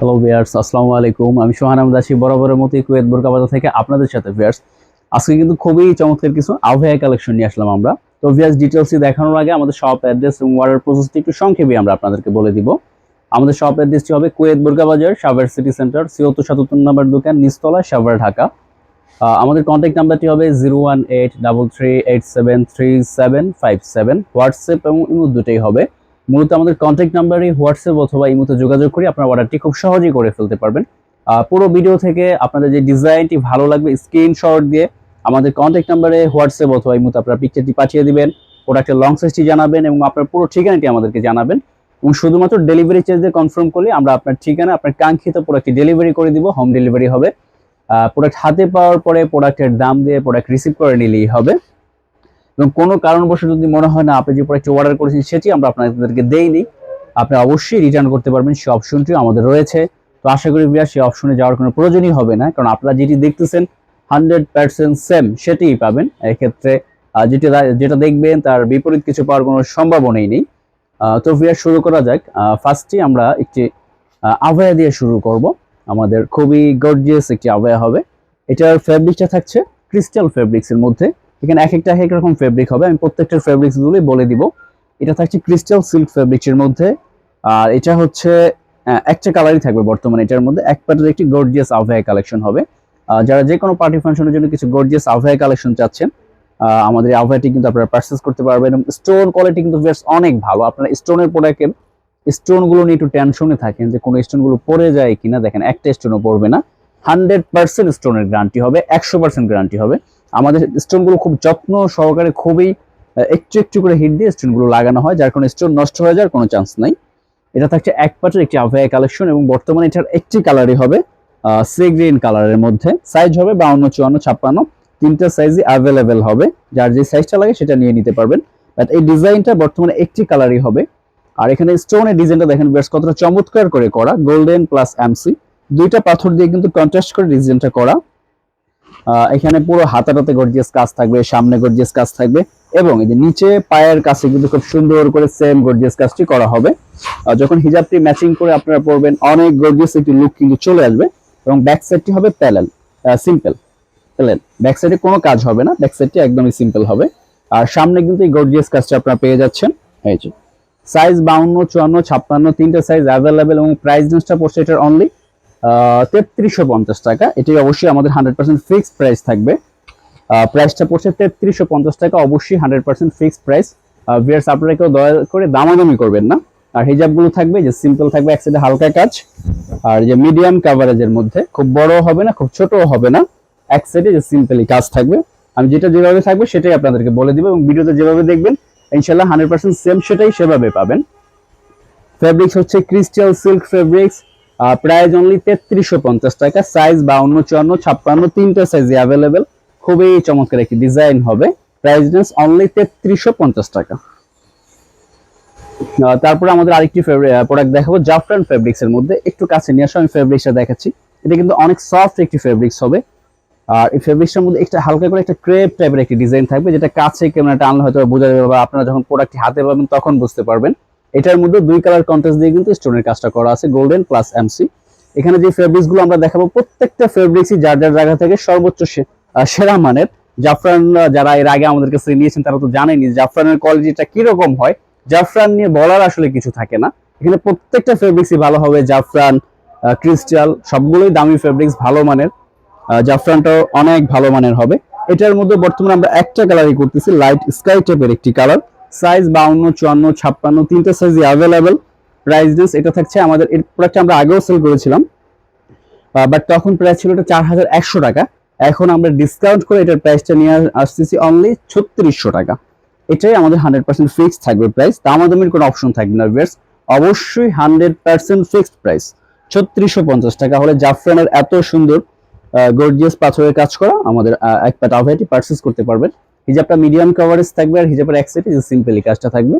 Hello viewers আসসালামু আলাইকুম আমি সোহান আহমদ আছি বরাবরের মতোই কুয়েত বোরকা বাজার থেকে আপনাদের সাথে ভিয়ার্স আজকে কিন্তু খুবই চমৎকার কিছু আভয়া কালেকশন নিয়ে আসলাম আমরা। তো ভিয়ার্স ডিটেলসটি দেখানোর আগে আমাদের শপ অ্যাড্রেস এবং অর্ডার প্রসেসটি একটু সংক্ষেপে আমরা আপনাদেরকে বলে দিব। আমাদের শপ অ্যাড্রেসটি হবে কুয়েত বোরকা বাজার, সাভার সিটি সেন্টার সিয়ত্তর সাতাত্তর নম্বর দোকান নিস্তলা সাভার, ঢাকা। আমাদের কন্ট্যাক্ট নাম্বারটি হবে zero one eight double three eight seven three seven five seven WhatsApp এবং ইমো দুটোই হবে। মূলত আমাদের কন্ট্যাক্ট নাম্বারে হোয়াটসঅ্যাপ অথবা ইমোতে যোগাযোগ করে, আপনার অর্ডারটি খুব সহজেই করে ফেলতে পারবেন। পুরো ভিডিও থেকে আপনাদের যে ডিজাইনটি ভালো লাগবে স্ক্রিনশট দিয়ে আমাদের কন্ট্যাক্ট নাম্বারে হোয়াটসঅ্যাপ অথবা ইমোতে আপনার পিকচারটি পাঠিয়ে দিবেন প্রোডাক্টের লং সাইজটি জানাবেন এবং আপনার পুরো ঠিকানাটি আমাদেরকে জানাবেন। এবং শুধুমাত্র ডেলিভারি চার্জ দিয়ে কনফার্ম করলে আমরা আপনার ঠিকানা, আপনার কাঙ্ক্ষিত প্রোডাক্টটি ডেলিভারি করে দিব হোম ডেলিভারি হবে। প্রোডাক্ট হাতে পাওয়ার পরে প্রোডাক্টের দাম দিয়ে প্রোডাক্ট রিসিভ করে নিলেই হবে। এবং কোনো কারণবশত যদি মনে হয় না, আপনি যে প্রোডাক্টটি অর্ডার করেছেন সেটি আমরা আপনাদেরকে দেইনি, আপনি অবশ্যই রিটার্ন করতে পারবেন, সেই অপশনটিও আমাদের রয়েছে। তো আশা করি বিয়ার সেই অপশনে যাওয়ার কোনো প্রয়োজনই হবে না, কারণ আপনারা যেটি দেখতেছেন হান্ড্রেড পার্সেন্ট সেম সেটিই পাবেন। এক্ষেত্রে যেটা যেটা দেখবেন, তার বিপরীত কিছু পাওয়ার কোনো সম্ভাবনাই নেই। তো বিয়ার শুরু করা যাক। ফার্স্টে আমরা একটি আভায়া দিয়ে শুরু করব। আমাদের খুবই গর্জিয়াস একটি আভায়া হবে। এটার ফ্যাব্রিকটা থাকছে ক্রিস্টাল ফ্যাব্রিক্সের মধ্যে। এখানে এক একটা এক রকম ফেব্রিক হবে। আমি প্রত্যেকটার ফেব্রিক্স গুলোই বলে দিব। এটা থাকছে ক্রিস্টাল সিল্ক ফেব্রিক্সের মধ্যে। আর এটা হচ্ছে একটা কালারই থাকবে বর্তমানে এটার মধ্যে। এক পাটের একটি গর্জিয়াস আভয়া কালেকশন হবে। যারা যে কোনো পার্টি ফাংশনের জন্য কিছু গর্জিয়াস আভয়া কালেকশন চাচ্ছেন আমাদের আভয়াটি কিন্তু আপনারা পারচেস করতে পারবেন। স্টোন কোয়ালিটি কিন্তু বেশ অনেক ভালো। আপনারা স্টোনের প্রোডাক্টের স্টোনগুলো নিয়ে একটু টেনশনে থাকেন যে কোনো স্টোনগুলো পড়ে যায় কিনা। দেখেন, একটা স্টোনও পড়বে না। হান্ড্রেড পার্সেন্ট স্টোনের গ্যারান্টি হবে, একশো পার্সেন্ট গ্যারান্টি হবে। আমাদের স্টোনগুলো খুব যত্ন সহকারে খুবই একটু একটু করে হিট দিয়ে স্টোনগুলো লাগানো হয়, যার কারণে স্টোন নষ্ট হয়ে যাওয়ার কোনো চান্স নাই। এটা থাকছে এক পাটের একটি আভয়া কালেকশন এবং বর্তমানে এটার একটি কালারই হবে সি গ্রিন কালারের মধ্যে। সাইজ হবে বাউন্ন, চুয়ান্ন, ছাপ্পান্ন। তিনটা সাইজই অ্যাভেলেবেল হবে। যার যে সাইজটা লাগে সেটা নিয়ে নিতে পারবেন। বাট এই ডিজাইনটা বর্তমানে একটি কালারই হবে। আর এখানে স্টোনের ডিজাইনটা দেখেন বেশ কতটা চমৎকার করে করা গোল্ডেন প্লাস এমসি দুইটা পাথর দিয়ে কিন্তু কন্ট্রাস্ট করে ডিজাইনটা করা। এখানে পুরো হাতাটাতে গর্জিয়াস কাজ থাকবে, সামনে গর্জিয়াস কাজ থাকবে এবং এই যে নিচে পায়ের কাছে কিন্তু খুব সুন্দর করে সেম গর্জিয়াস কাজটি করা হবে। যখন হিজাবটি ম্যাচিং করে আপনারা পরবেন, অনেক গর্জিয়াস একটি লুক কিন্তু চলে আসবে এবং ব্যাক সাইডটি হবে প্যালেল সিম্পল প্যালেল। ব্যাক সাইডে কোনো কাজ হবে না ব্যাক সাইডটি একদমই সিম্পল হবে। আর সামনে কিন্তু এই গর্জিয়াস কাজটা আপনারা পেয়ে যাচ্ছেন যে। সাইজ বাউন্ন, চুয়ান্ন, ছাপ্পান্ন, তিনটা সাইজ অ্যাভেলেবেল এবং প্রাইস রেঞ্জটা পড়ছে এটার অনলি তেত্রিশশো পঞ্চাশ টাকা। এটি অবশ্যই আমাদের হান্ড্রেড পার্সেন্ট ফিক্সড প্রাইস থাকবে। প্রাইসটা পড়ছে তেত্রিশশো পঞ্চাশ টাকা, অবশ্যই হান্ড্রেড পার্সেন্ট ফিক্সড প্রাইস দয়া করে দামাদামি করবেন না। আর হিজাবগুলো থাকবে, যে সিম্পল থাকবে হালকা কাজ। আর যে মিডিয়াম কাভারেজের মধ্যে, খুব বড় হবে না, খুব ছোটও হবে না। এক সাইডে যে সিম্পলি কাজ থাকবে। আমি যেটা যেভাবে থাকবে, সেটাই আপনাদেরকে বলে দিব এবং ভিডিওতে যেভাবে দেখবেন ইনশাল্লাহ হান্ড্রেড পার্সেন্ট সেম সেটাই সেভাবে পাবেন। ফেব্রিক্স হচ্ছে crystal silk fabrics price only তেত্রিশশো পঞ্চাশ টাকা সাইজ বাউন্ন, চুয়ান্ন, ছাপ্পান্ন, তিনটা সাইজে অ্যাভেলেবেল খুবই চমৎকার একটি ডিজাইন হবে। প্রাইস রেঞ্জ অনলি তেত্রিশশো পঞ্চাশ টাকা। তারপরে আমাদের আরেকটি প্রোডাক্ট দেখাবো জাফরান ফেব্রিক্স এর মধ্যে। একটু কাছে নিয়ে আসো, আমি ফেব্রিক্সটা দেখাচ্ছি। এটা কিন্তু অনেক সফট একটি ফেব্রিক্স হবে। আর এই ফেব্রিক্সটার মধ্যে একটা হালকা করে একটা ক্রেপ টাইপের একটি ডিজাইন থাকবে, যেটা কাছে ক্যামেরাটা আনলে হয়তো বোঝা যাবে বা আপনারা যখন প্রোডাক্টটি হাতে পাবেন, তখন বুঝতে পারবেন। এটার মধ্যে দুই কালার কন্ট্রাস্ট দিয়ে কিন্তু স্টোনের কাজটা করা আছে গোল্ডেন প্লাস এমসি এখানে যে ফেব্রিক্সগুলো আমরা দেখাবো, প্রত্যেকটা ফেব্রিক্সই যার যার জায়গা থেকে সর্বোচ্চ সেরা মানের। জাফরান যারা এর আগে আমাদের কাছে নিয়েছেন, তারা তো জানেনি জাফরানের কোয়ালিটিটা কীরকম হয়। জাফরান নিয়ে বলার আসলে কিছু থাকে না। এখানে প্রত্যেকটা ফেব্রিক্সই ভালো হবে। জাফরান ক্রিস্টাল সবগুলোই দামি ফেব্রিক্স ভালো মানের। জাফরানটাও অনেক ভালো মানের হবে। এটার মধ্যে বর্তমানে আমরা একটা কালারই করতেছি লাইট স্কাই টাইপের একটি কালার সাইজ বাউন্ন, চুয়ান্ন, ছাপ্পান্ন, তিনটা সাইজই অ্যাভেলেবেল প্রাইস রেঞ্জ এটা থাকছে আমাদের এই প্রোডাক্টটা আমরা আগেও সেল করেছিলাম। বাট তখন প্রাইস ছিল এটা চার হাজার একশো টাকা। এখন আমরা ডিসকাউন্ট করে এটার প্রাইসটা নিয়ে আসতেছি অনলি ছত্রিশশো টাকা। এটাই আমাদের হান্ড্রেড পার্সেন্ট ফিক্সড থাকবে প্রাইস দামাদামির কোনো অপশন থাকবে না ভিউয়ার্স অবশ্যই হান্ড্রেড পার্সেন্ট ফিক্সড প্রাইস ছত্রিশশো পঞ্চাশ টাকা হলে জাফরানের এত সুন্দর গর্জিয়াস পাথরের কাজ করা আমাদের এক প্যাট আভয়াটি পার্চেস করতে পারবেন। হিজাবটা মিডিয়াম কভারেজ থাকবে আর হিজাবের এক সাইডে যে সিম্পলি কাজটা থাকবে।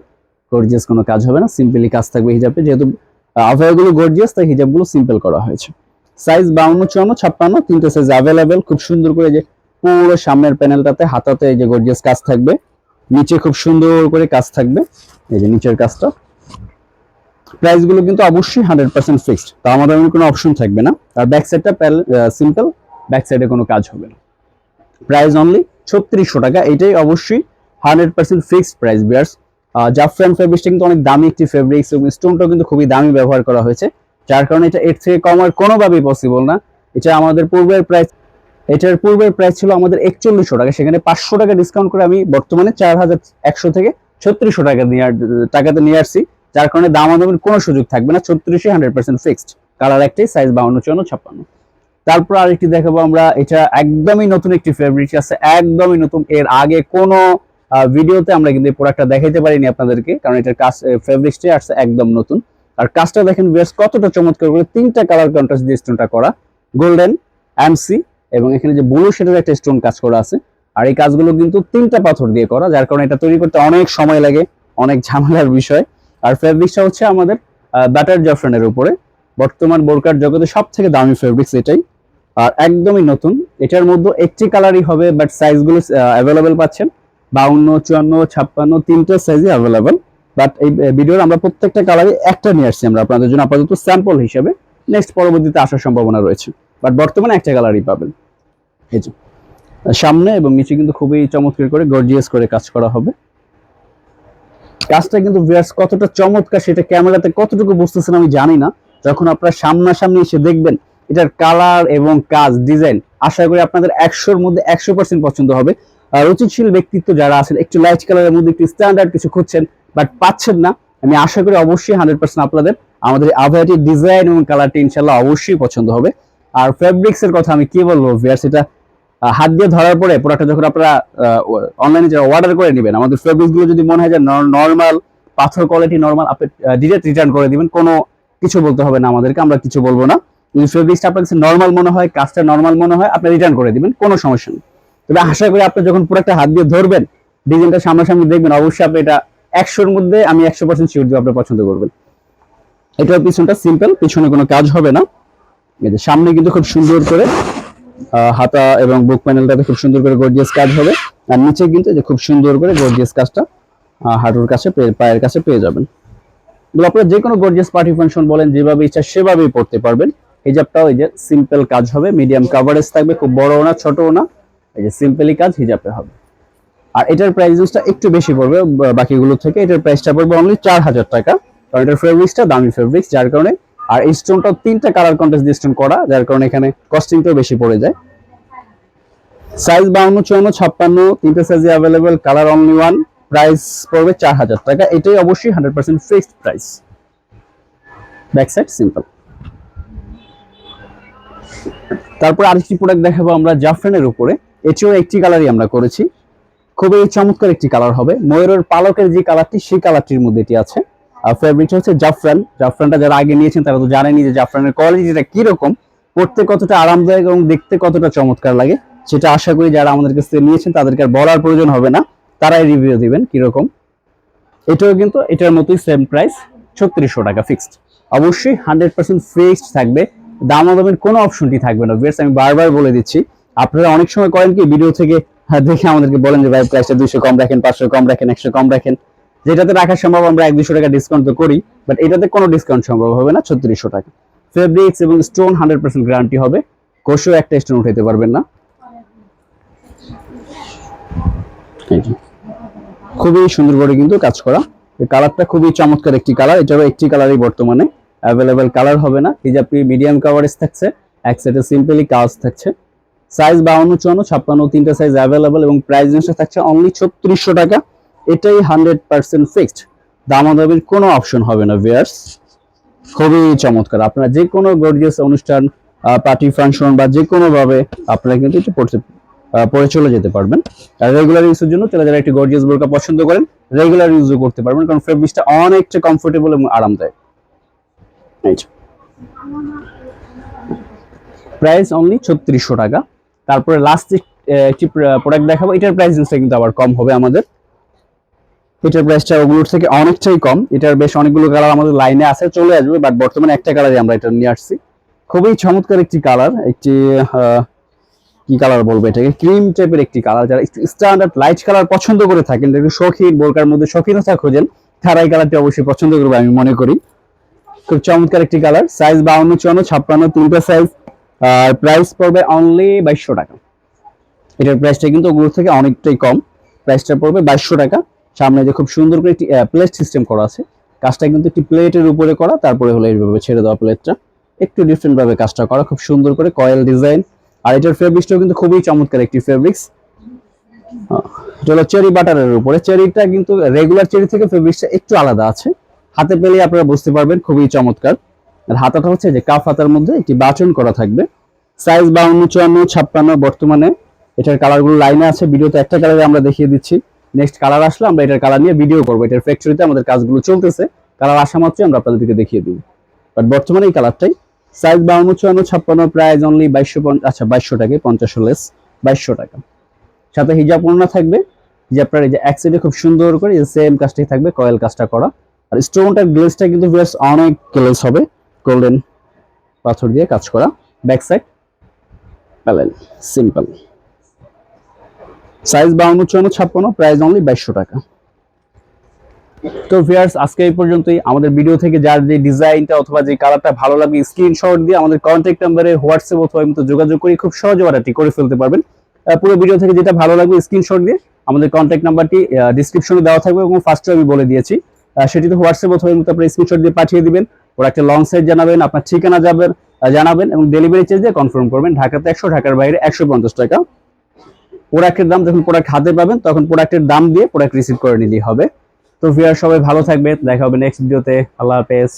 গর্জিয়াস কোনো কাজ হবে না সিম্পলি কাজ থাকবে হিজাবে যেহেতু আভয়াগুলো গর্জিয়াস তাই হিজাবগুলো সিম্পল করা হয়েছে। সাইজ বাউন্ন, চুয়ান্ন, ছাপ্পান্ন, তিনটে সাইজ অ্যাভেলেবেল খুব সুন্দর করে যে পুরো সামনের প্যানেলটাতে হাতাতে যে গর্জিয়াস কাজ থাকবে। নিচে খুব সুন্দর করে কাজ থাকবে। এই যে নিচের কাজটা। প্রাইসগুলো কিন্তু অবশ্যই হান্ড্রেড পার্সেন্ট ফিক্সড তা আমাদের কোনো অপশন থাকবে না। আর ব্যাক সাইডটা সিম্পল ব্যাক সাইডে কোনো কাজ হবে না। প্রাইস অনলি ছত্রিশশো টাকা। এটাই অবশ্যই হান্ড্রেড পার্সেন্ট ফিক্সড প্রাইস বিয়ার্স জাফরান ফেব্রিক্সটা কিন্তু অনেক দামি একটি ফেব্রিক্স এবং স্টোনটাও কিন্তু খুবই দামি ব্যবহার করা হয়েছে। যার কারণে এটা এর থেকে কমার কোনোভাবেই পসিবল না। এটা আমাদের পূর্বের প্রাইস এটার পূর্বের প্রাইস ছিল আমাদের একচল্লিশশো টাকা। সেখানে পাঁচশো টাকা ডিসকাউন্ট করে আমি বর্তমানে চার হাজার একশো থেকে ছত্রিশশো টাকা নিয়ে টাকাতে নিয়ে আসছি। যার কারণে দামাদামের কোনো সুযোগ থাকবে না। ছত্রিশে হান্ড্রেড পার্সেন্ট ফিক্সড কালার একটাই সাইজ বাউন্ন, চুয়ান্ন, ছাপ্পান্ন। তারপর আরেকটি দেখাবো আমরা, এটা একদমই নতুন একটি ফেব্রিক আছে, একদমই নতুন। এর আগে কোনো ভিডিওতে আমরা কিন্তু এই প্রোডাক্টটা দেখাইতে পারিনি আপনাদেরকে, কারণ এটার কাজ ফেব্রিক্সটাই আসছে একদম নতুন। আর কাজটা দেখেন বেশ কতটা চমৎকার করে তিনটা কালার কন্ট্রাস্ট দিয়ে স্টোনটা করা গোল্ডেন এমসি এবং এখানে যে ব্লু শেডের একটা স্টোন কাজ করা আছে। আর এই কাজগুলো কিন্তু তিনটা পাথর দিয়ে করা, যার কারণে এটা তৈরি করতে অনেক সময় লাগে, অনেক ঝামেলার বিষয়। আর ফেব্রিক্সটা হচ্ছে আমাদের ব্যাটার জফরানের উপরে। বর্তমান বোরকার জগতে সব থেকে দামি ফেব্রিক্স এটাই। আর একদমই নতুন। এটার মধ্যে একটি কালারই হবে বাট সাইজগুলো অ্যাভেলেবেল পাচ্ছেন। বাউন্ন, চুয়ান্ন, ছাপ্পান্ন, তিনটা সাইজই অ্যাভেলেবেল বাট এই ভিডিওর আমরা প্রত্যেকটা কালারই একটা নিয়ে আসছি আমরা আপনাদের জন্য আপাতত স্যাম্পল হিসেবে। নেক্সট পরবর্তীতে আসার সম্ভাবনা রয়েছে। বাট বর্তমানে একটা কালারই পাবেন। এই যে, সামনে এবং নিচে কিন্তু খুবই চমৎকার করে গর্জিয়াস করে কাজ করা হবে। কাজটা কিন্তু ভিউয়ার্স কতটা চমৎকার, সেটা ক্যামেরাতে কতটুকু বুঝতেছেন আমি জানি না। যখন আপনারা সামনাসামনি এসে দেখবেন এটার কালার এবং কাজ, ডিজাইন আশা করি আপনাদের একশোর মধ্যে একশো পার্সেন্ট পছন্দ হবে। রুচিশীল ব্যক্তিত্ব যারা আছেন, একটু লাইট কালারের মধ্যে একটু স্ট্যান্ডার্ড কিছু খুঁজছেন বাট পাচ্ছেন না, আমি আশা করি অবশ্যই হান্ড্রেড পার্সেন্ট আপনাদের। আমাদের আভায়াটির ডিজাইন এবং কালারটি ইনশাল্লাহ অবশ্যই পছন্দ হবে। আর ফেব্রিক্স এর কথা আমি কি বলব ভিয়ার্স এটা হাত দিয়ে ধরার পরে প্রোডাক্টটা যখন আপনারা অনলাইনে যারা অর্ডার করে নেবেন, আমাদের ফেব্রিক্সগুলো যদি মনে হয় যে নর্মাল পাথর কোয়ালিটি নর্মাল আপনি ডিরেক্ট রিটার্ন করে দিবেন, কোনো কিছু বলতে হবে না আমাদেরকে, আমরা কিছু বলব না। যদি আপনার নর্মাল মনে হয়, কাজটা নর্মাল মনে হয়, আপনি রিটার্ন করে দিবেন, কোনো সমস্যা নেই। তবে আশা করি আপনি যখন হাত দিয়ে ধরবেন ডিজাইনটা সামনাসামনি দেখবেন, অবশ্যই আপনি এটা একশোর মধ্যে আমি একশো পার্সেন্ট শিওর আপনি পছন্দ করবেন। পিছনটা সিম্পল পিছনে কোনো কাজ হবে না। সামনে কিন্তু খুব সুন্দর করে হাতা এবং বুক প্যানেলটাতে খুব সুন্দর করে গর্জিয়াস কাজ হবে। আর নিচে কিন্তু যে খুব সুন্দর করে গর্জিয়াস কাজটা হাঁটুর কাছে পেয়ে- পায়ের কাছে পেয়ে যাবেন। আপনারা যে কোনো গর্জিয়াস পার্টি ফাংশন বলেন, যেভাবে ইচ্ছা সেভাবেই পড়তে পারবেন। হিজাবটাও এই যে সিম্পল কাজ হবে মিডিয়াম কাভারেজ থাকবে, খুব বড়ও না, ছোটও না, এই যে সিম্পলি কাজ হিজাবে হবে। আর এটার প্রাইসটা একটু বেশি পড়বে বাকিগুলো থেকে, এটার প্রাইসটা পড়বে অনলি চার হাজার টাকা। কারণ এটার ফেব্রিক্সটা দামি ফেব্রিক্স যার কারণে, আর এই স্টোনটাও তিনটা কালার কন্টেস্ট দিয়ে স্টোন করা, যার কারণে এখানে কস্টিংটাও বেশি পড়ে যায়। সাইজ বাউন্ন, চুয়ান্ন, ছাপ্পান্ন, তিনটা সাইজে available colour only one price পড়বে চার হাজার টাকা। এটাই অবশ্যই hundred percent fixed price back side simple তারপর আরেকটি প্রোডাক্ট দেখাবো আমরা জাফরানের উপরে। এটিও একটি কালারই আমরা করেছি। খুবই চমৎকার একটি কালার হবে। ময়ূরের পালকের যে কালারটি সেই কালারটির মধ্যে এটি আছে। আর ফেব্রিকটা হচ্ছে জাফরান। জাফরানটা যারা আগে নিয়েছেন, তারা তো জানেনই যে জাফরানের কোয়ালিটিটা কীরকম। পড়তে কতটা আরামদায়ক এবং দেখতে কতটা চমৎকার লাগে। সেটা আশা করি যারা আমাদের কাছ নিয়েছেন, তাদেরকে আর বলার প্রয়োজন হবে না। তারাই রিভিউ দিবেন কীরকম। এটাও কিন্তু এটার মতোই সেম প্রাইস ছত্রিশশো টাকা ফিক্সড অবশ্যই হান্ড্রেড পার্সেন্ট ফিক্সড থাকবে। দামাদামের কোনো অপশনটি থাকবে না। ভিউয়ার্স আমি বারবার বলে দিচ্ছি আপনারা অনেক সময় করেন কি ভিডিও থেকে হ্যাঁ, দেখে আমাদেরকে বলেন যে ভাই প্রাইসটা দুইশো কম রাখেন পাঁচশো কম রাখেন একশো কম রাখেন। যেটাতে রাখা সম্ভব আমরা এক দুশো টাকা ডিসকাউন্ট তো করি বাট এটাতে কোনো ডিসকাউন্ট সম্ভব হবে না ছত্রিশশো টাকা। ফেব্রিক্স এবং স্টোন হান্ড্রেড পার্সেন্ট গ্যারান্টি হবে কোষও একটা স্টোন উঠাইতে পারবেন না। খুবই সুন্দর করে কিন্তু কাজ করা। কালারটা খুবই চমৎকার একটি কালার এটারও একটি কালারই বর্তমানে। অ্যাভেলেবেল কালার হবে না। হিজাবটি মিডিয়াম কাভারেজ থাকছে, এক সাইডে সিম্পলি কাজ থাকছে। সাইজ বাউন্ন, চুয়ান্ন, ছাপ্পান্ন, তিনটা সাইজ অ্যাভেলেবেল এবং প্রাইস রেঞ্জটা থাকছে অনলি ছত্রিশশো টাকা। এটাই হান্ড্রেড পার্সেন্ট ফিক্সড দামাদামির কোনো অপশন হবে না ভিয়ার্স খুবই চমৎকার। আপনারা যে কোনো গর্জিয়াস অনুষ্ঠান পার্টি ফাংশন বা যে কোনো ভাবে আপনারা কিন্তু এটা পড়তে পরে চলে যেতে পারবেন। রেগুলার ইউজের জন্য তারা যারা একটি গর্জিয়াস বোরকা পছন্দ করেন রেগুলার ইউজও করতে পারবেন। কারণ ফেব্রিক্সটা অনেকটা কমফোর্টেবল এবং আরামদায়ক। এই। প্রাইস অনলি ছত্রিশশো টাকা। তারপরে লাস্ট একটি প্রোডাক্ট দেখাবো, এটার প্রাইস কিন্তু আবার কম হবে আমাদের। এটার প্রাইসটা ওগুলোর থেকে অনেকটাই কম। এটার বেশ অনেকগুলো কালার আমাদের লাইনে আছে, চলে আসবে বাট বর্তমানে একটা কালারই আমরা এটা নিয়ে আসছি। খুবই চমৎকার একটি কালার একটি কি কালার বলব এটাকে? ক্রিম টাইপের একটি কালার যারা স্ট্যান্ডার্ড লাইট কালার পছন্দ করে থাকেন একটু শৌখিন, বোরকার মধ্যে শৌখিনতা খোঁজেন তারা এই কালারটি অবশ্যই পছন্দ করবে, আমি মনে করি। খুব চমৎকার একটি কালার সাইজ বাউন্ন, চুয়ান্ন, ছাপ্পান্ন, তিনটা সাইজ আর প্রাইস পড়বে অনলি বাইশশো টাকা। এটার প্রাইসটা কিন্তু ওগুলোর থেকে অনেকটাই কম। প্রাইসটা পড়বে বাইশশো টাকা। সামনে যে খুব সুন্দর করে একটি প্লেট সিস্টেম করা আছে। কাজটা কিন্তু একটি প্লেটের উপরে করা, তারপরে হলো এইভাবে ছেড়ে দেওয়া প্লেটটা একটু ডিফারেন্টভাবে কাজটা করা, খুব সুন্দর করে কয়েল ডিজাইন আর এটার ফেব্রিক্সটাও কিন্তু খুবই চমৎকার একটি ফেব্রিক্স এটা হলো চেরি বাটারের উপরে। চেরিটা কিন্তু রেগুলার চেরি থেকে ফেব্রিক্সটা একটু আলাদা আছে। হাতে পেলে আপনারা বুঝতে পারবেন, খুবই চমৎকার। আর হাতাটা হচ্ছে যে কাফ হাতার মধ্যে একটি বাটন করা থাকবে। সাইজ বাউন্ন, চুয়ান্ন, ছাপ্পান্ন বর্তমানে এটার কালারগুলো লাইনে আছে। ভিডিওতে একটা কালারে আমরা দেখিয়ে দিচ্ছি। নেক্সট কালার আসলে আমরা এটার কালার নিয়ে ভিডিও করব। এটার ফ্যাক্টরিতে আমাদের কাজগুলো চলতেছে। কালার আসা মাত্রই আমরা আপনাদেরকে দেখিয়ে দিব। বাট বর্তমানে এই কালারটাই সাইজ বাউন্ন, চুয়ান্ন, ছাপ্পান্ন প্রাইস অনলি বাইশশো আচ্ছা বাইশশো টাকায় পঞ্চাশ লেস বাইশশো টাকা। সাথে হিজাব ওড়না থাকবে। হিজাবটার এই যে এক সাইডে খুব সুন্দর করে সেম কাজটাই থাকবে কয়েল কাজটা করা। আর স্টোনটার গ্লেজটা কিন্তু বেশ অনেক গ্লেজ হবে। গোল্ডেন পাথর দিয়ে কাজ করা। Back side panel simple size বাউন্ন, চুয়ান্ন, ছাপ্পান্ন প্রাইস অনলি বাইশশো টাকা। তো ভিয়ার্স আজকে এই পর্যন্তই। আমাদের ভিডিও থেকে যার যে ডিজাইনটা অথবা যে কালারটা ভালো লাগে স্ক্রিনশট দিয়ে আমাদের কন্ট্যাক্ট নাম্বারে হোয়াটসঅ্যাপ অথবা এমনিতে যোগাযোগ করে খুব সহজে অর্ডারটি করে ফেলতে পারবেন। পুরো ভিডিও থেকে যেটা ভালো লাগবে স্ক্রিনশট দিয়ে আমাদের কন্ট্যাক্ট নাম্বারটি ডিসক্রিপশনে দেওয়া থাকবে এবং ফার্স্টে আমি বলে দিয়েছি। আহ, সেটিতে হোয়াটসঅ্যাপ অথবা আপনি স্ক্রিনশট দিয়ে পাঠিয়ে দিবেন। ওরা একটা লং সাইজ জানাবেন আপনার ঠিকানা যাবেন জানাবেন এবং ডেলিভারি চার্জ দিয়ে কনফার্ম করবেন। ঢাকাতে একশো ঢাকার বাইরে একশো পঞ্চাশ টাকা। প্রোডাক্টের দাম যখন প্রোডাক্ট হাতে পাবেন তখন প্রোডাক্টের দাম দিয়ে প্রোডাক্ট রিসিভ করে নিলেই হবে। তো ভিয়ার সবাই ভালো থাকবে দেখা হবে নেক্সট ভিডিওতে আল্লাহ হাফেজ।